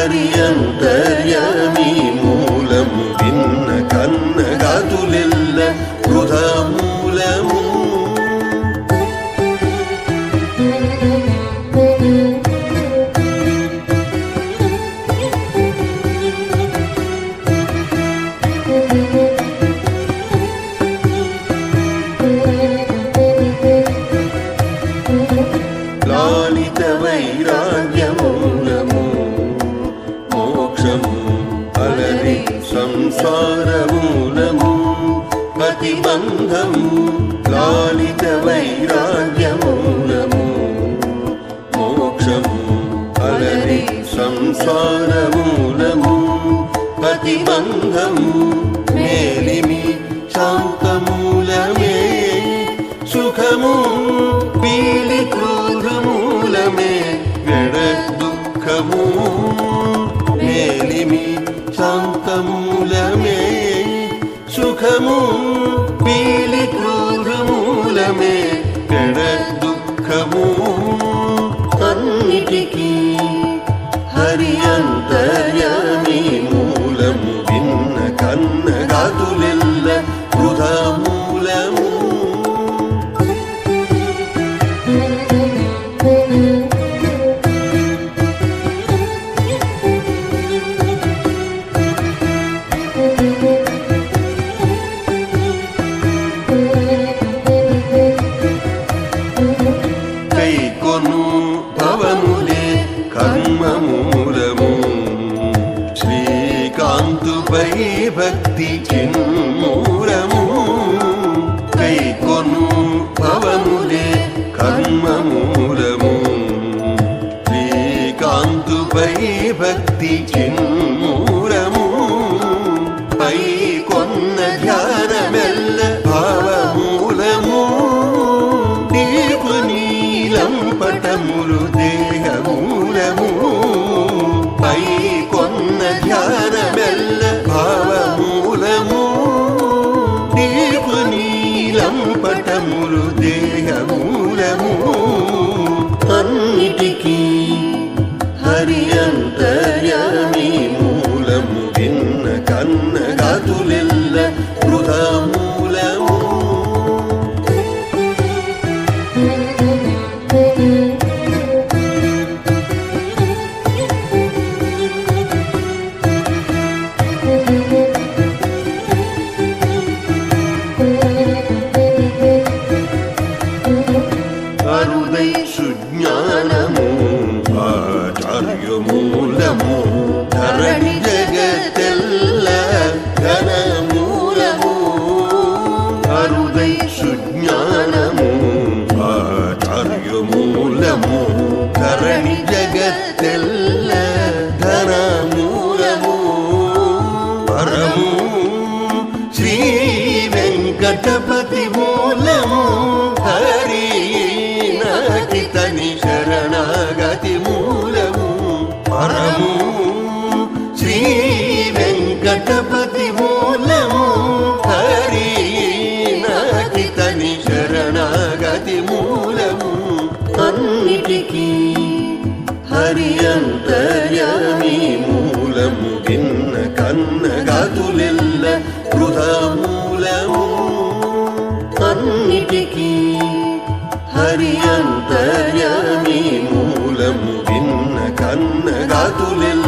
ഹരിയന്തര്യമീ മൂലം ഭിന്ന കന്ന കാതുലെല്ല കൃതമൂലമൂ ലാളിത വൈരാഗ്യമോ సంసారమూలము ప్రతిబంధము లాలిత వైరాగ్యమూలము మోక్షము అలరి సంసారమూలము ప్రతిబంధము మేలిమి శాంతమూలమే సుఖము పీలికృ శాంతమూలమే సుఖము పీలి క్రోధమూలమే కడ దుఃఖము శ్రీకాంతుపై భక్తి చిన్మూలము కైకొను భవములే కర్మమూలము శ్రీకాంతుపై భక్తి చిన్మూలము దేహమూలము అన్నిటికీ హరి అంతర్యామి మూలము భిన్న కన్నగాతులెల్ల వృధా మూలము you. ఆచార్యమూలము ధరణి జగతెల్ల ఘనమూలము అరుదై సుజ్ఞానము ఆచార్యమూలము ధరణి జగత్తెల్ల ధనమూలము పరము శ్రీ వెంకటపతి మూలము హరి నాకితని శరణాగతి అంతర్యామి మూలము భిన్న కన్నగాతులెల్ల వృధా మూలము అన్నిటికీ హరి అంతర్యామి మూలము భిన్న కన్న గతులెల్ల